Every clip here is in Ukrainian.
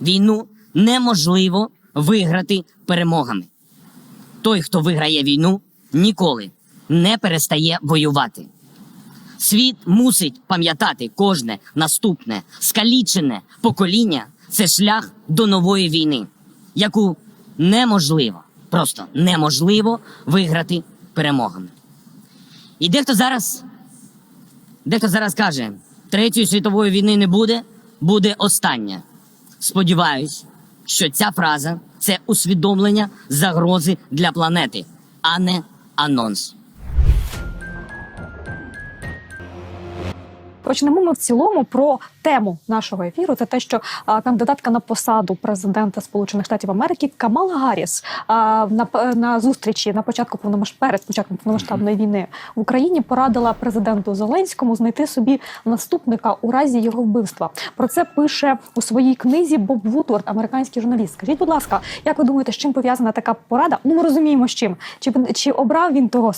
Війну неможливо виграти перемогами. Той, хто виграє війну, ніколи не перестає воювати. Світ мусить пам'ятати кожне наступне скалічене покоління це шлях до нової війни, яку неможливо, просто неможливо виграти перемогами. І дехто зараз, дехто зараз каже, третьої світової війни не буде, буде остання. Сподіваюсь, що ця фраза це усвідомлення загрози для планети, а не анонс. Почнемо ми в цілому про тему нашого ефіру. Це те, що кандидатка на посаду президента Сполучених Штатів Америки Камала Гарріс на на зустрічі на початку перед початком повномасштабної війни в Україні порадила президенту Зеленському знайти собі наступника у разі його вбивства. Про це пише у своїй книзі Боб Вудворд, американський журналіст. Скажіть, будь ласка, як ви думаєте, з чим пов'язана така порада? Ну, ми розуміємо, з чим чи чи обрав він того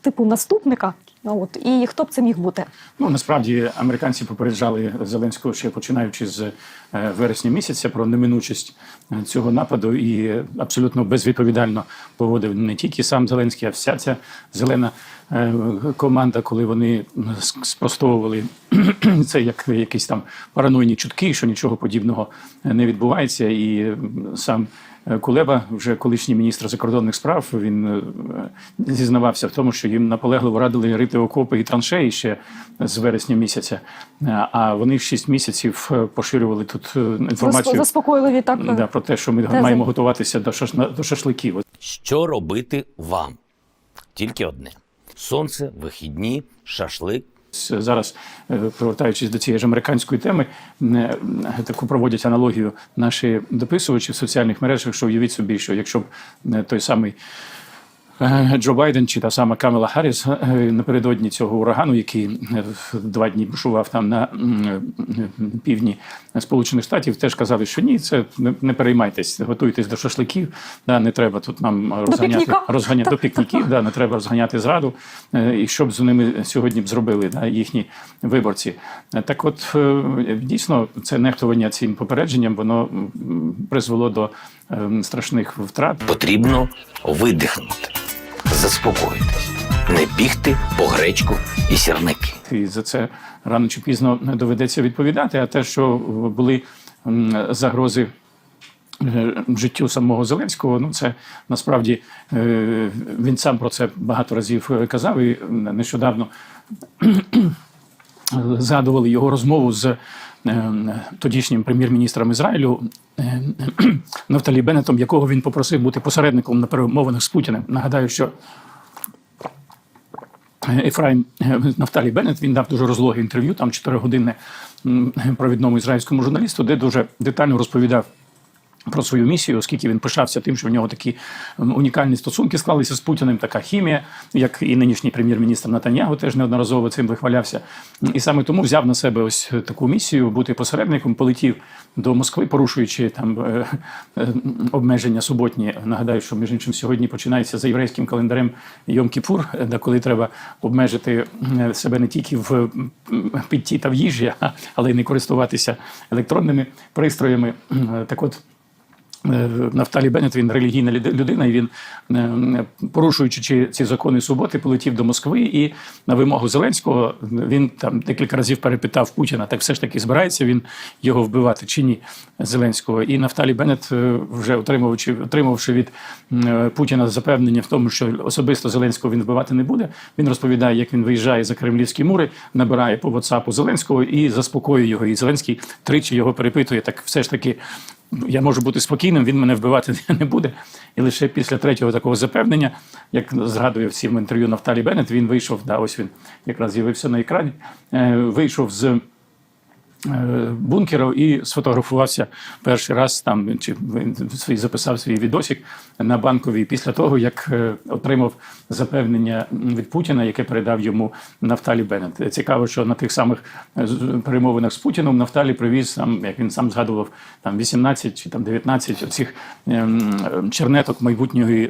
типу наступника? Ну от і хто б це міг бути? Ну насправді американці попереджали Зеленського ще починаючи з е, вересня місяця про неминучість е, цього нападу, і абсолютно безвідповідально поводив не тільки сам Зеленський, а вся ця зелена е, команда, коли вони спростовували це як якісь там паранойні чутки, що нічого подібного не відбувається, і сам. Е, Кулеба, вже колишній міністр закордонних справ, він е, зізнавався в тому, що їм наполегливо радили рити окопи і траншеї ще з вересня місяця. Е, А вони шість місяців поширювали тут інформацію Заспокійливі так да, про те, що ми Тези. маємо готуватися до шаш- до шашликів. Що робити вам? Тільки одне: сонце, вихідні, шашлик. Зараз, е, повертаючись до цієї ж американської теми, е, таку проводять аналогію наші дописувачі в соціальних мережах, що уявіть собі, що якщо б е, той самий Джо Байден чи та сама Камела Харріс е, напередодні цього урагану, який е, в два дні бушував там на е, півдні Сполучених Штатів, теж казали, що ні, це не, переймайтесь, готуйтесь до шашликів. Да, не треба тут нам розганяти, пікніка. розганяти до пікніків, да, не треба розганяти зраду, е, і що б з ними сьогодні б зробили да, їхні виборці. Е, Так от е, дійсно це нехтування цим попередженням, воно призвело до е, страшних втрат. Потрібно видихнути, заспокоїтись, не бігти по гречку і сірники. і за це рано чи пізно доведеться відповідати. А те, що були загрози. е, Життю самого Зеленського, ну це насправді е, він сам про це багато разів е, казав. І нещодавно згадували його розмову з тодішнім прем'єр-міністром Ізраїлю е, Нафталі Беннетом, якого він попросив бути посередником на перемовинах з Путіним. Нагадаю, що Ефраїм е, Нафталі Беннет, він дав дуже розлоге інтерв'ю, там 4 години провідному ізраїльському журналісту, де дуже детально розповідав. Про свою місію, оскільки він пишався тим, що в нього такі унікальні стосунки склалися з Путіним, така хімія, як і нинішній прем'єр-міністр Натаньягу теж неодноразово цим вихвалявся. І саме тому взяв на себе ось таку місію бути посередником, полетів до Москви, порушуючи там е, е, обмеження суботні. Нагадаю, що між іншим сьогодні починається за єврейським календарем Йом Кіпур, е, де коли треба обмежити е, себе не тільки в м, питті та в їжі, але й не користуватися електронними пристроями. Так от. Е, Нафталі Беннет, він релігійна людина, і він, е, порушуючи ці- закони суботи, полетів до Москви. І на вимогу Зеленського він там декілька разів перепитав Путіна, так все ж таки збирається він його вбивати чи ні Зеленського. І Нафталі Беннет, е, вже отримувавши, отримавши від Путіна запевнення в тому, що особисто Зеленського він вбивати не буде. Він розповідає, як він виїжджає за кремлівські мури, набирає по WhatsApp Зеленського і заспокоює його. І Зеленський тричі його перепитує. Так все ж таки я можу бути спокійним, він мене вбивати не буде. І лише після третього такого запевнення, як згадує в інтерв'ю Нафталі Беннет, він вийшов, да, ось він якраз з'явився на екрані, е, вийшов з е, бункеру і сфотографувався перший раз там, чи свій записав свій відосик на банковій після того, як е, отримав запевнення від Путіна, яке передав йому Нафталі Беннет. Цікаво, що на тих самих е, перемовинах з Путіном Нафталі привіз там, як він сам згадував, там 18 чи там 19 оцих ем, чернеток майбутньої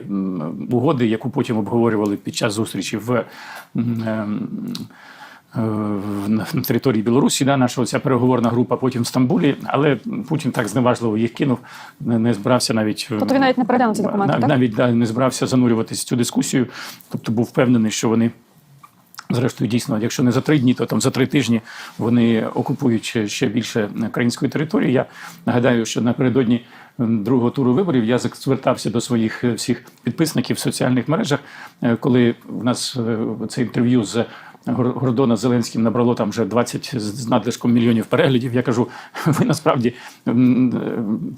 угоди, яку потім обговорювали під час зустрічі в ем, на на території Білорусі, да, наша оця переговорна група, потім в Стамбулі, але Путін так зневажливо їх кинув, не, не збирався навіть е, Тобто він навіть не переглянув ці документи, так? навіть да, не збирався занурюватися в цю дискусію. Тобто був впевнений, що вони. Зрештою, дійсно, якщо не за три дні, то там за три тижні вони окупують ще- більше української території. Я нагадаю, що напередодні другого туру виборів я звертався до своїх е, всіх підписників в соціальних мережах, е, коли в нас е, це інтерв'ю з Гордона Зеленським набрало там вже 20 з надлишком мільйонів переглядів. Я кажу, ви насправді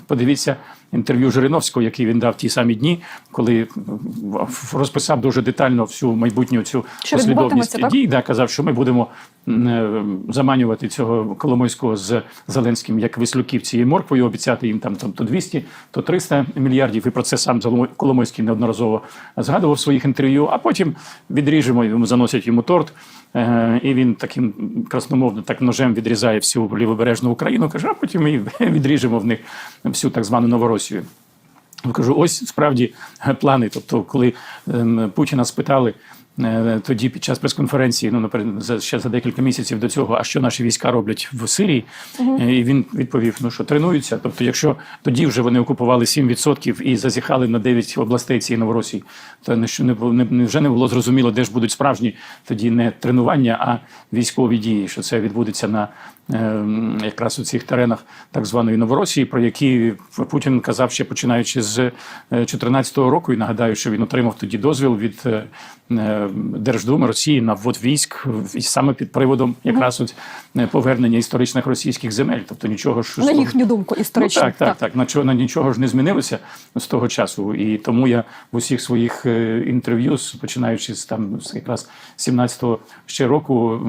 подивіться інтерв'ю Жириновського, який він дав ті самі дні, коли м, розписав дуже детально всю майбутню цю Що послідовність дій. Да, казав, що ми будемо е, заманювати цього Коломойського з Зеленським як вислюків цією морквою, обіцяти їм там, там то 200, то 300 мільярдів. І про це сам Коломойський неодноразово згадував в своїх інтерв'ю. А потім відріжемо йому, заносять йому торт. е, І він таким красномовно так ножем відрізає всю лівобережну Україну. каже, а потім ми відріжемо в них всю так звану Новоросію. Я кажу, ось справді плани. Тобто, коли ем, Путіна спитали тоді під час прес-конференції, ну наперед за ще за декілька місяців до цього, а що наші війська роблять в Сирії, Е, і він відповів: ну що тренуються. Тобто, якщо тоді вже вони окупували 7% і зазіхали на 9 областей цієї Новоросії, то не що не вже не було зрозуміло, де ж будуть справжні тоді не тренування, а військові дії, що це відбудеться на ем, якраз у цих теренах так званої Новоросії, про які Путін казав ще починаючи з 2014 року. І нагадаю, що він отримав тоді дозвіл від е, е, Держдуми Росії на ввод військ саме під приводом якраз от е, повернення історичних російських земель. Тобто нічого ж На їхню думку історично. Ну, так, так, так. На чого на нічого ж не змінилося з того часу. І тому я в усіх своїх е, інтерв'ю, починаючи з там з якраз 17-го ще року,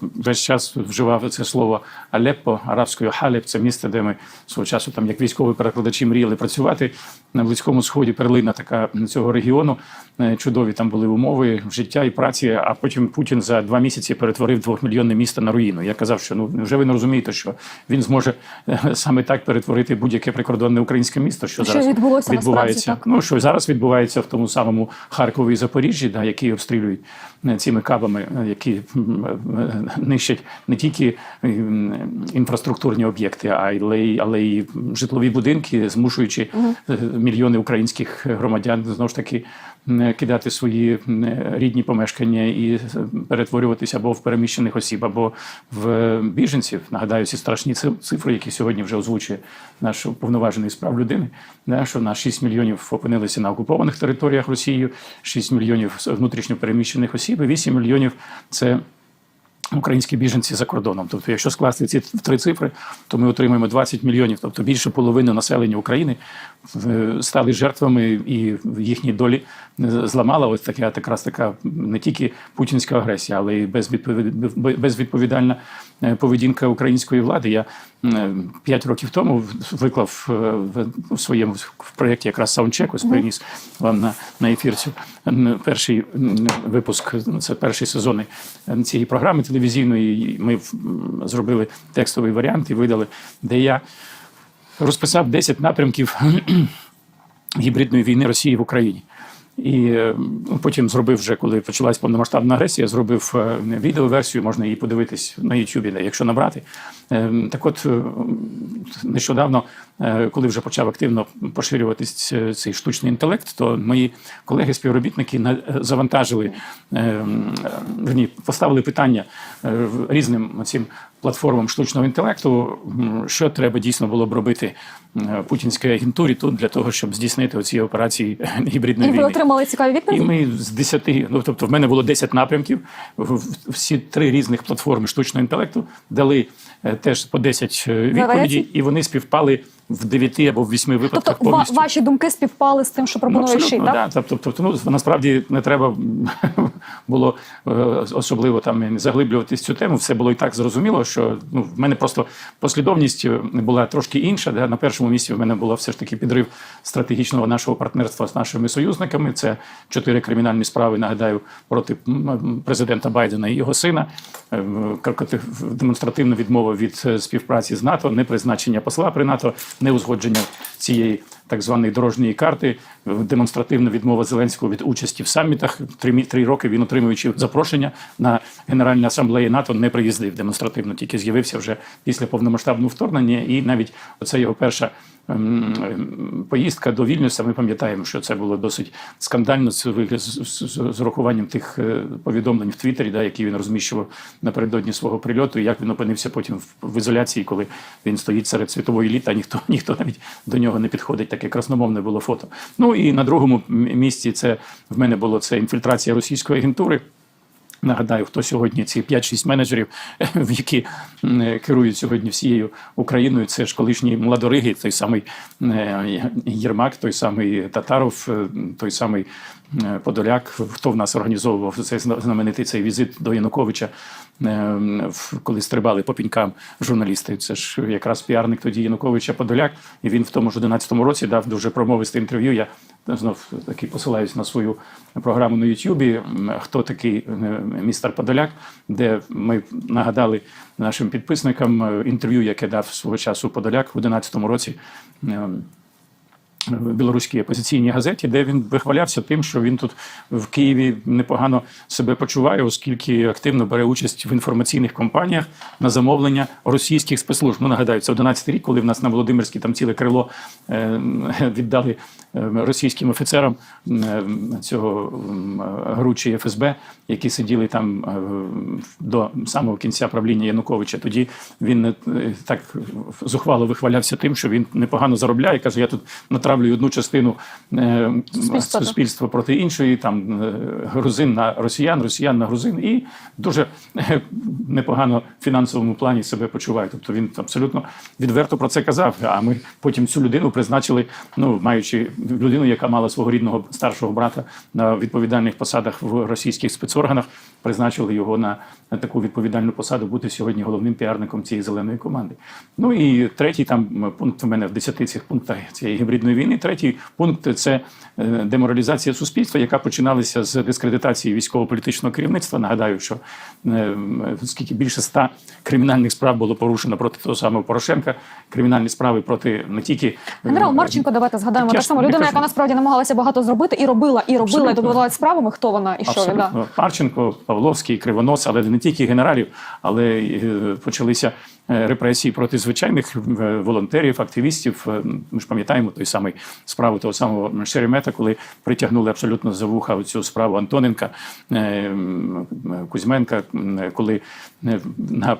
весь час вживав це слово Алеппо, арабською Халеб. Це місце, де ми свого часу, там як військові перекладачі, мріяли працювати на близькому сході. Перлина така цього регіону. Е, Чудові там були умови життя і праці. А потім Путін за два місяці перетворив двохмільйонне місто на руїну. Я казав, що ну вже ви не розумієте, що він зможе е, саме так перетворити будь-яке прикордонне українське місто, що, Що зараз відбулося відбувається. так? Ну що зараз відбувається в тому самому Харкові і Запоріжжі, да, які обстрілюють е, цими кабами, е, які нищать не тільки інфраструктурні об'єкти, а й але й але й житлові будинки, змушуючи е, мільйони українських громадян знову ж таки кидати свої рідні помешкання і е, перетворюватися або в переміщених осіб, або в біженців. Нагадаю, ці страшні цифри, які сьогодні вже озвучує наш уповноважений з прав людини, що на 6 мільйонів опинилися на окупованих територіях Росією, 6 мільйонів внутрішньо переміщених осіб, і 8 мільйонів це. Українські біженці за кордоном. Тобто, якщо скласти ці три цифри, то ми отримаємо 20 мільйонів, тобто більше половини населення України е, стали жертвами, і їхні долі е, зламала ось така якраз така не тільки путінська агресія, але й безвідповід- безвідповідальна е, поведінка української влади. Я е, п'ять років тому виклав е, в- своєму в проєкті якраз саундчек, ось приніс вам на, на ефір цю перший випуск. Це перший сезон е, цієї програми телевізійної. Ми зробили текстовий варіант і видали, де я розписав 10 напрямків гібридної війни Росії в Україні. І е, потім зробив вже, коли почалась повномасштабна агресія, зробив е, відеоверсію, можна її подивитись на Ютубі, якщо набрати. Е, Так от нещодавно, коли вже почав активно поширюватись цей штучний інтелект, то мої колеги-співробітники завантажили, поставили питання різним цим платформам штучного інтелекту, що треба дійсно було б робити е, путінській агентурі тут для того, щоб здійснити оці операції гібридної І ви отримали цікаві І ми з 10, ну тобто в мене було 10 напрямків. Всі три різних платформи штучного інтелекту дали е, теж по 10 е, відповідей, і вони співпали в 9 або в 8 випадках Тобто повністю. ваші думки співпали з тим, що Ну, пропонує Ши, так? да. Тобто, тобто, ну, насправді не треба було е, особливо там заглиблюватись цю тему. Все було і так зрозуміло, що ну, в мене просто послідовність е, була трошки інша. Да? На першому місці в мене було все ж таки підрив стратегічного нашого партнерства з нашими союзниками. Це чотири кримінальні справи, нагадаю, проти президента Байдена і його сина. Е, Демонстративна відмова від е, співпраці з НАТО, не призначення посла при НАТО, неузгодження цієї так званої дорожньої карти, демонстративна відмова Зеленського від участі в самітах. Три, три роки він, отримуючи запрошення на Генеральну асамблею НАТО, не приїздив демонстративно, тільки з'явився вже після повномасштабного вторгнення. І навіть це його перша ем, ем, поїздка до Вільнюса. Ми пам'ятаємо, що це було досить скандально з, з, з, урахуванням тих е, повідомлень в Твіттері, да, які він розміщував напередодні свого прильоту, і як він опинився потім в, в ізоляції, коли він стоїть серед світової еліти, а ніхто ніхто навіть до нього не підходить. Таке красномовне було фото. Ну і на другому місці це в мене було це інфільтрація російської агентури. Нагадаю, хто сьогодні ці 5-6 менеджерів, які керують сьогодні всією Україною. Це ж колишні младориги, той самий е, Єрмак, той самий Татаров, е, той самий е, Подоляк. Хто в нас організовував цей знаменитий цей візит до Януковича, коли стрибали по пінькам журналісти. Це ж якраз піарник тоді Януковича Подоляк. І він в тому ж 11-му році дав дуже промовисте інтерв'ю. Я знов таки посилаюсь на свою програму на Ютубі. Хто такий містер Подоляк, де ми нагадали нашим підписникам е, інтерв'ю, яке дав свого часу Подоляк в 11-му році. В білоруській опозиційній газеті, де він вихвалявся тим, що він тут в Києві непогано себе почуває, оскільки активно бере участь в інформаційних кампаніях на замовлення російських спецслужб. Ну нагадаю, це 11 рік, коли в нас на Володимирській там ціле крило е, віддали е, російським офіцерам е, цього гручі ФСБ, які сиділи там до самого кінця правління Януковича. Тоді він так зухвало вихвалявся тим, що він непогано заробляє. каже: я тут натравлюю одну частину е, Суспільства, суспільства проти іншої, там е, грузин на росіян, росіян на грузин, і дуже е, непогано в фінансовому плані себе почуває. Тобто він абсолютно відверто про це казав. А ми потім цю людину призначили, ну маючи людину, яка мала свого рідного старшого брата на відповідальних посадах в російських спецорганах, призначили його на таку відповідальну посаду бути сьогодні головним піарником цієї зеленої команди. Ну і третій там пункт у мене в десяти цих пунктах цієї гібридної війни. Третій пункт це е, деморалізація суспільства, яка починалася з дискредитації військово-політичного керівництва. Нагадаю, що е, скільки більше ста кримінальних справ було порушено проти того самого Порошенка, кримінальні справи проти не тільки е, Генерал Марченко, давайте згадаємо Так само людина, яка насправді намагалася багато зробити і робила, і робила, і добивалася справами. Хто вона і що він? Да. Павловський, Кривонос, але не тільки генералів, але е, почалися репресії проти звичайних е, волонтерів, активістів. Е, Ми ж пам'ятаємо той самий справу того самого Шеремета, коли притягнули абсолютно за вуха цю справу Антоненка, е, Кузьменка, коли е, на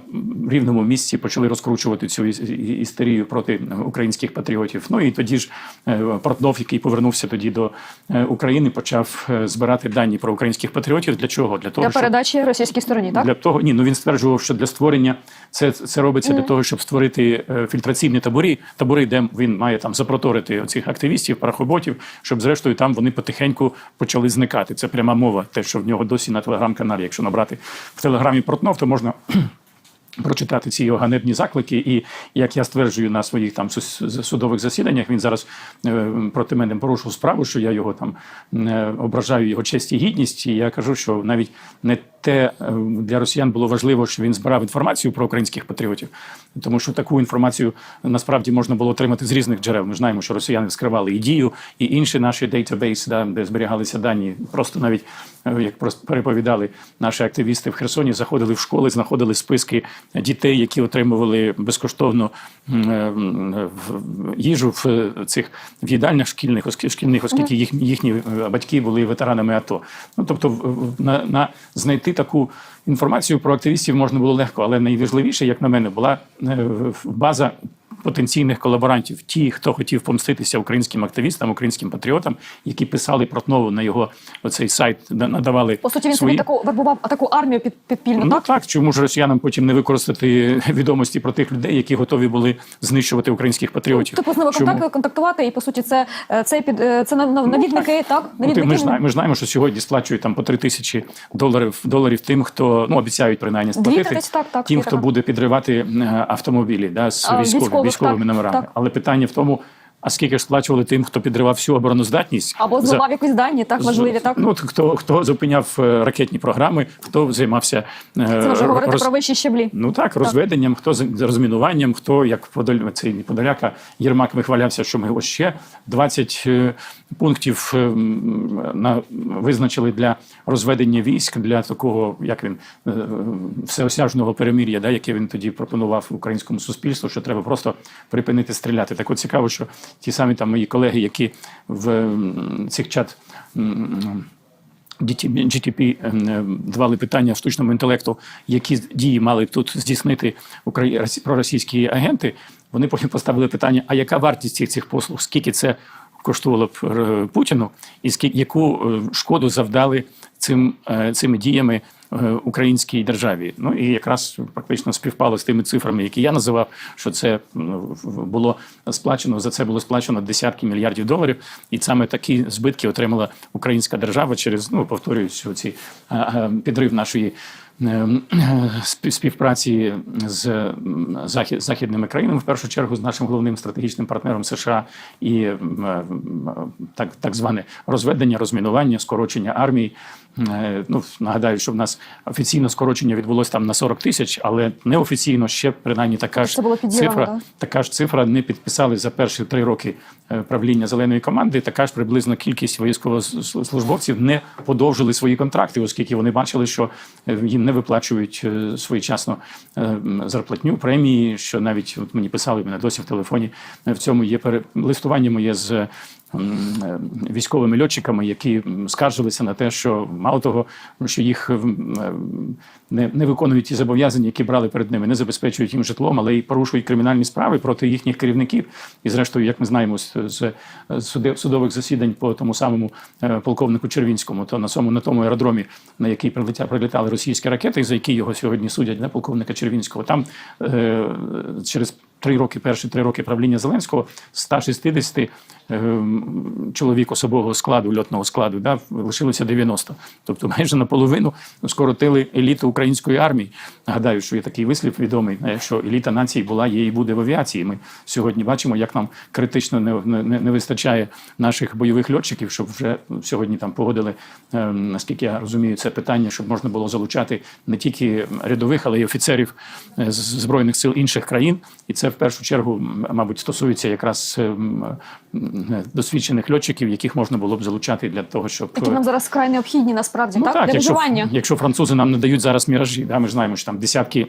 рівному місці почали розкручувати цю істерію проти українських патріотів. Ну і тоді ж е, Портнов, який повернувся тоді до е, України, почав е, збирати дані про українських патріотів. Для чого? Для того, Для щоб передачі російській стороні, так? для того, ні, ну він стверджував, що для створення це, це робиться для того, щоб створити е, фільтраційні табори, табори, де він має там запроторити цих активістів, парахоботів, щоб зрештою там вони потихеньку почали зникати. Це пряма мова, те, що в нього досі на телеграм-каналі. Якщо набрати в телеграмі Портнов, то можна. Прочитати ці його ганебні заклики, і як я стверджую на своїх там судових засіданнях, він зараз е, проти мене порушив справу, що я його там е, ображаю його честь і гідність. І я кажу, що навіть не те е, для росіян було важливо, що він збирав інформацію про українських патріотів, тому що таку інформацію насправді можна було отримати з різних джерел. Ми знаємо, що росіяни скривали і дію, і інші наші дейтабейси, да, де зберігалися дані. Просто навіть як переповідали наші активісти в Херсоні, заходили в школи, знаходили списки дітей, які отримували безкоштовно м, е, їжу в цих в їдальнях шкільних, шкільних, оскільки їх, їхні е, батьки були ветеранами АТО. Ну тобто, на, на знайти таку інформацію про активістів можна було легко, але найважливіше, як на мене, була е, база. Потенційних колаборантів, ті, хто хотів помститися українським активістам, українським патріотам, які писали Протнову на його оцей сайт, надавали По суті, він свої... собі таку вербував таку армію під підпільну, Ну так? так, чому ж росіянам потім не використати відомості про тих людей, які готові були знищувати українських патріотів? Типу з ними контакт, контактувати, і по суті, це, е, це під е, це на- навідники, так? Ну, ти- Навідники. ми, ж знаємо, ми знаємо, що сьогодні сплачують там по три тисячі доларів доларів тим, хто ну обіцяють принаймні сплатити десь так, так, тим, хто буде підривати е, автомобілі да, з А, військові, військових, військовими так, номерами. так. Але питання в тому. а скільки ж сплачували тим, хто підривав всю обороноздатність Або за- зламав якісь дані, так важливі, так? Ну, хто, хто зупиняв е, ракетні програми, хто займався е, Це вже говорити роз- про вищі щеблі. Ну так, розведенням, хто з розмінуванням, хто як Подоль, цей не Подоляка Єрмак вихвалявся, що ми ось ще 20 е, пунктів е, на визначили для розведення військ для такого, як він е, всеосяжного перемир'я, да, яке він тоді пропонував українському суспільству, що треба просто припинити стріляти. Так от цікаво, що ті самі там мої колеги, які в цих чат. GTP, GTP е, давали питання штучному інтелекту, які дії мали тут здійснити проросійські агенти. Вони потім поставили питання: а яка вартість цих послуг? Скільки це коштувало б е, Путіну, і яку е, шкоду завдали цим е, цими діями е, українській державі? Ну і якраз практично співпало з тими цифрами, які я називав, що це було сплачено за це було сплачено десятки мільярдів доларів, і саме такі збитки отримала українська держава через ну повторююсь, ці підрив нашої. е, Співпраці з західними країнами, в першу чергу з нашим головним стратегічним партнером США і так, так зване розведення, розмінування, скорочення армії. Е, Ну нагадаю, що в нас офіційно скорочення відбулося там на 40 тисяч, але неофіційно ще принаймні така ж цифра. да? Така ж цифра не підписали за перші три роки е, правління зеленої команди. Така ж приблизно кількість військовослужбовців не подовжили свої контракти, оскільки вони бачили, що е, їм не виплачують своєчасно зарплатню, премії. Що навіть от мені писали мене досі в телефоні. В цьому є пере... листування моє з. Е, Військовими льотчиками, які скаржилися на те, що мало того, що їх е, не, не виконують ті зобов'язання, які брали перед ними, не забезпечують їм житлом, але й порушують кримінальні справи проти їхніх керівників. І, зрештою, як ми знаємо з, судових засідань по тому самому е, полковнику Червінському, то на цьому на тому аеродромі, на який прилітали російські ракети, за які його сьогодні судять, на полковника Червінського, там через три роки, перші три роки правління Зеленського, 160 е, чоловік особового складу, льотного складу, да, лишилося 90. Тобто майже наполовину скоротили еліту української армії. Нагадаю, що є такий вислів відомий, е, що еліта нації була, є і буде в авіації. Ми сьогодні бачимо, як нам критично не, не, не вистачає наших бойових льотчиків, щоб вже сьогодні там погодили, е, наскільки я розумію, це питання, щоб можна було залучати не тільки рядових, але й офіцерів е, з збройних сил інших країн. І це в першу чергу, мабуть, стосується якраз е, досвідчених льотчиків, яких можна було б залучати для того, щоб Які нам зараз вкрай необхідні насправді, так? Для Ну якщо, виживання. якщо французи нам не дають зараз міражі, да, ми ж знаємо, що там десятки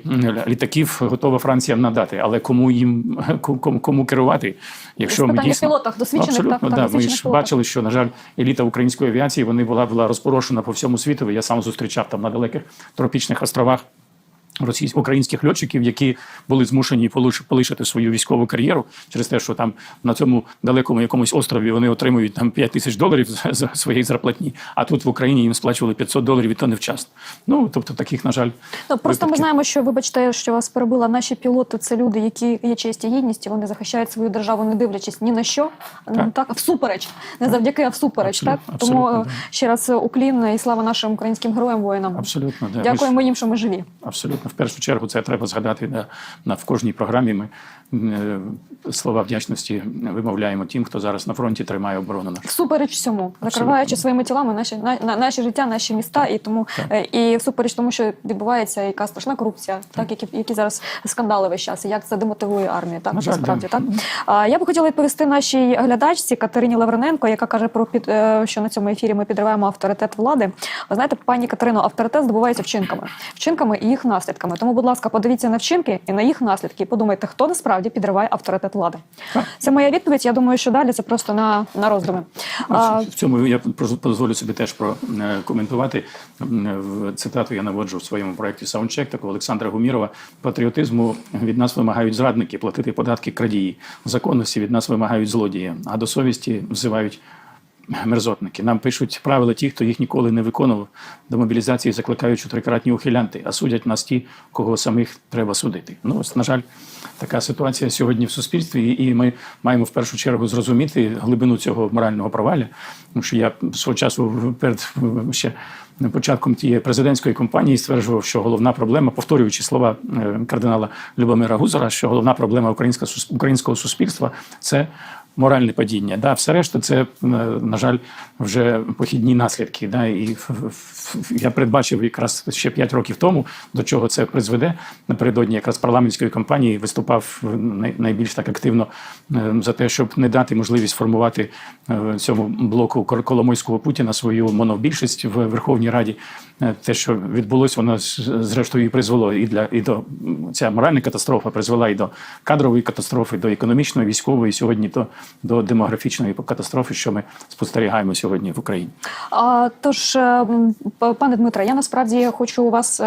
літаків готова Франція надати, але кому їм кому, кому керувати? Якщо ми дійсно пілотах, досвідчених, абсолютно, так, так, да, ми ж пілотах. бачили, що на жаль, еліта української авіації вони була була розпорошена по всьому світу. Я сам зустрічав там на далеких тропічних островах. Російських українських льотчиків, які були змушені полиш- полишити свою військову кар'єру через те, що там на цьому далекому якомусь острові вони отримують там 5 тисяч доларів за, за своєї зарплатні, а тут в Україні їм сплачували 500 доларів і то невчасно. Ну тобто таких, на жаль, Ну, просто ми знаємо, що вибачте, що вас перебила. Наші пілоти це люди, які є честь і гідність, і вони захищають свою державу, не дивлячись ні на що, ну так всупереч, не завдяки, а всупереч. Абсолютно, так тому абсолютно, е, ще раз е, уклін і слава нашим українським героям воїнам. абсолютно да. Ми ж- Дякуємо їм, що ми живі. Абсолютно, в першу чергу, це треба згадати на, на в кожній програмі. Ми слова вдячності вимовляємо тим, хто зараз на фронті тримає оборону нашу. Всупереч всьому, закриваючи своїми тілами наші на, на- наші життя, наші міста, і тому е, і всупереч тому, що відбувається яка страшна корупція, так, які які зараз скандали весь час, і як це демотивує армію, так насправді да. так. А я би хотіла відповісти нашій глядачці Катерині Лаврененко, яка каже про під е, що на цьому ефірі ми підриваємо авторитет влади. Ви знаєте, пані Катерино, авторитет здобувається вчинками, вчинками і їх наслідками. Тому, будь ласка, подивіться на вчинки і на їх наслідки. Подумайте, хто насправді підриває авторитет влади. Це моя відповідь. Я думаю, що далі це просто на, на роздуми. А, В цьому я дозволю собі теж прокоментувати. В цитату я наводжу в своєму проєкті Саундчек такого Олександра Гумірова. Патріотизму від нас вимагають зрадники платити податки крадії. Законності від нас вимагають злодії, а до совісті взивають мерзотники. Нам пишуть правила ті, хто їх ніколи не виконував. До мобілізації закликають чотирикратні ухилянти, а судять нас ті, кого самих треба судити. Ну, ось, на жаль, така ситуація сьогодні в суспільстві, і ми маємо в першу чергу зрозуміти глибину цього морального провалля. Тому що я свого часу перед ще початком тієї президентської кампанії стверджував, що головна проблема, повторюючи слова е, кардинала Любомира Гузара, що головна проблема українського суспільства це моральне падіння. Да, все решта, це е, на жаль, вже похідні наслідки. Да, і я передбачив якраз ще 5 років тому, до чого це призведе. Напередодні якраз парламентської кампанії виступав найбільш так активно е, за те, щоб не дати можливість формувати е, цьому блоку Кол- Коломойського Путіна свою монобільшість в Верховній Раді. Е, Те, що відбулось, воно зрештою і призвело і для і до ця моральна катастрофа призвела і до кадрової катастрофи, до економічної, військової, сьогодні до, до демографічної катастрофи, що ми спостерігаємо сьогодні в Україні. Тож, е, м, п- пане Дмитре, я насправді хочу у вас.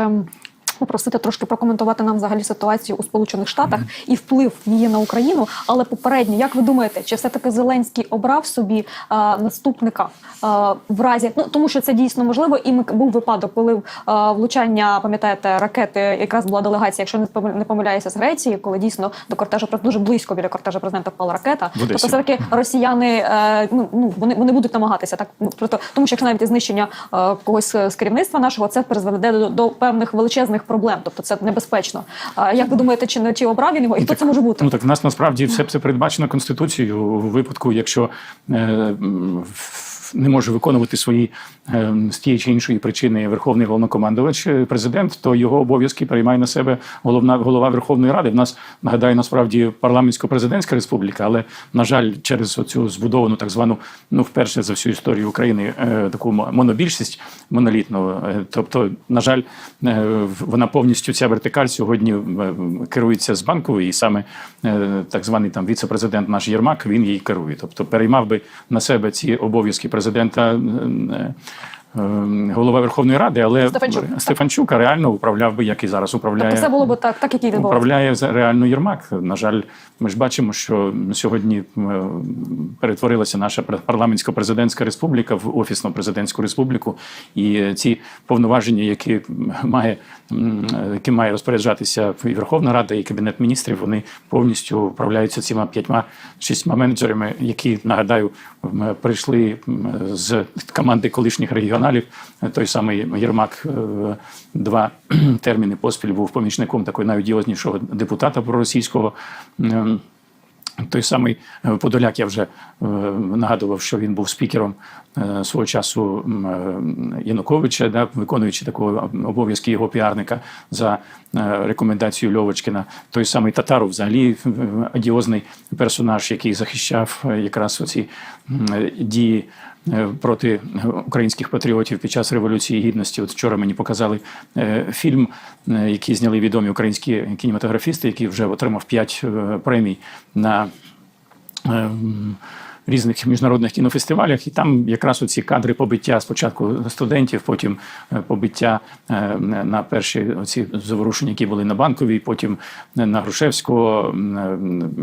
Попросити трошки прокоментувати нам взагалі ситуацію у Сполучених Штатах і вплив її на Україну. Але попередньо, як ви думаєте, чи все таки Зеленський обрав собі а, наступника а, в разі? Ну тому що це дійсно можливо. І ми був випадок, коли а, влучання, пам'ятаєте, ракети якраз була делегація, якщо не пом- не помиляюся, з Греції, коли дійсно до кортежу дуже близько біля кортежу президента впала ракета. Тобто, все таки росіяни е, ну, ну вони, вони будуть намагатися так. Ну просто тому, що якщо навіть знищення е, когось з керівництва нашого, це призведе до, до певних величезних проблем. Тобто це небезпечно. А як ви думаєте, чи не чи обрав він його? І хто це може бути? Ну так в нас насправді все це передбачено конституцією у випадку, якщо е, не може виконувати свої е, з тієї чи іншої причини верховний головнокомандувач, е, президент, то його обов'язки приймає на себе головна голова Верховної Ради. В нас нагадаю, насправді парламентсько-президентська республіка, але на жаль, через цю збудовану так звану, ну вперше за всю історію України е, таку монобільшість монолітну. Е, Тобто, на жаль, вона повністю ця вертикаль сьогодні керується з банкової, і саме так званий там віце-президент наш Єрмак він її керує. Тобто переймав би на себе ці обов'язки президента. Е, е, Голова Верховної Ради, але Стефанчук. Стефанчук реально управляв би, як і зараз управляє Тобто все було б так, так як і відбувалося. управляє реально Єрмак. На жаль, ми ж бачимо, що сьогодні е, перетворилася наша парламентсько-президентська республіка в офісну президентську республіку, і е, ці повноваження, які має які має розпоряджатися і Верховна Рада і Кабінет міністрів, вони повністю управляються цими п'ятьма шістьма менеджерами, які нагадаю прийшли з команди колишніх регіоналів. Той самий Єрмак е, два терміни поспіль був помічником такого найодіознішого депутата проросійського. Ем, той самий е, Подоляк, я вже е, нагадував, що він був спікером свого часу Януковича, да, виконуючи такого обов'язки його піарника за рекомендацією Льовочкіна. Той самий Татаров, взагалі одіозний персонаж, який захищав якраз оці дії. Е, Проти українських патріотів під час революції гідності. От вчора мені показали е, фільм, е, який зняли відомі українські кінематографісти, який вже отримав п'ять е, премій на ем, різних міжнародних кінофестивалях, і там якраз оці кадри побиття спочатку студентів, потім е, побиття е, на перші оці заворушення, які були на банковій, потім на Грушевського,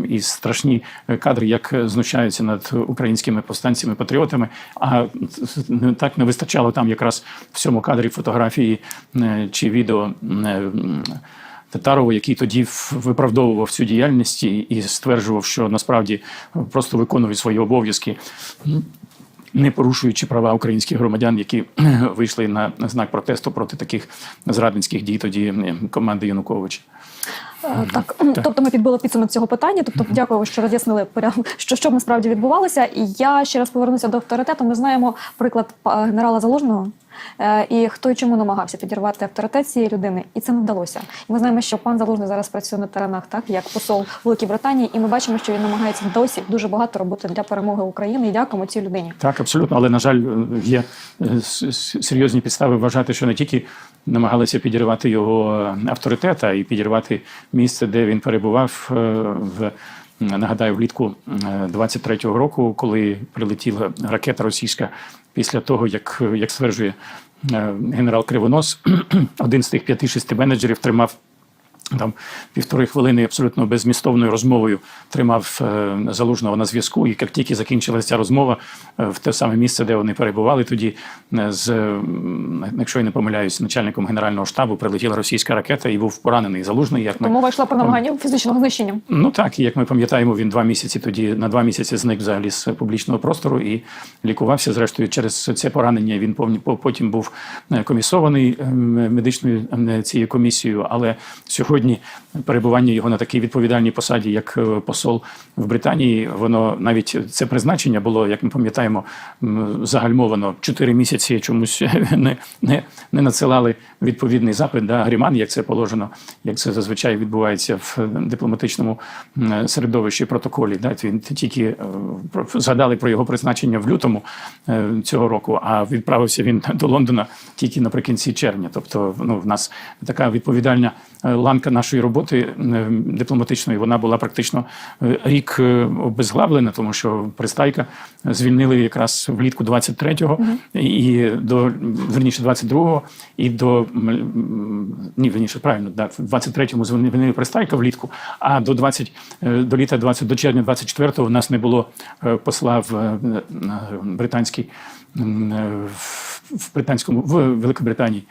і страшні кадри, як знущаються над українськими повстанцями, патріотами. А так не вистачало там якраз в цьому кадрі фотографії е, чи відео. Татарова, який тоді виправдовував цю діяльність і- стверджував, що насправді просто виконує свої обов'язки, не порушуючи права українських громадян, які вийшли на знак протесту проти таких зрадницьких дій тоді команди Януковича. Е, Так, тобто ми підбили підсумок цього питання. Тобто, дякую, що роз'яснили що, що насправді відбувалося. І я ще раз повернуся до авторитету. Ми знаємо приклад генерала Залужного. е, І хто і чому намагався підірвати авторитет цієї людини, і це не вдалося. І ми знаємо, що пан Залужний зараз працює на теренах, так як посол Великій Британії, і ми бачимо, що він намагається досі дуже багато робити для перемоги України. І дякуємо цій людині. Так, абсолютно. Але на жаль, є е, серйозні підстави вважати, що не тільки намагалися підірвати його авторитет, а й підірвати місце, де він перебував е, в. Нагадаю, влітку е, 23-го року, коли прилетіла ракета російська, після того як, як стверджує е, генерал Кривонос, один з тих п'яти-шести менеджерів тримав там півтори хвилини абсолютно безмістовною розмовою тримав е, залужного на зв'язку. І як тільки закінчилася ця розмова е, в те саме місце, де вони перебували, тоді е, з якщо я не помиляюсь, начальником генерального штабу прилетіла російська ракета і був поранений залужний. Як ми Мова йшла про намагання фізичного знищення. Ну так, і як ми пам'ятаємо, він два місяці тоді на два місяці зник взагалі з публічного простору і лікувався. Зрештою, через це поранення він повні- потім був комісований медичною цією комісією. Але сьогодні сьогодні перебування його на такій відповідальній посаді, як е, посол в Британії, воно навіть це призначення було, як ми пам'ятаємо, загальмовано чотири місяці чомусь не, не, не надсилали відповідний запит да, Гріман, як це положено, як це зазвичай відбувається в дипломатичному середовищі протоколі. Да, він тільки е, згадали про його призначення в лютому е, цього року, а відправився він до Лондона тільки наприкінці червня. Тобто, ну в нас така відповідальна е, ланка нашої роботи е, дипломатичної. Вона була практично е, рік е, обезглавлена, тому що Пристайка звільнили якраз влітку 23-го і до верніше 22-го і до ні, верніше правильно, да, в 23-му звільнили Пристайка влітку, а до 20 е, до літа 20 до червня 24-го у нас не було посла в британській в британському в Великобританії.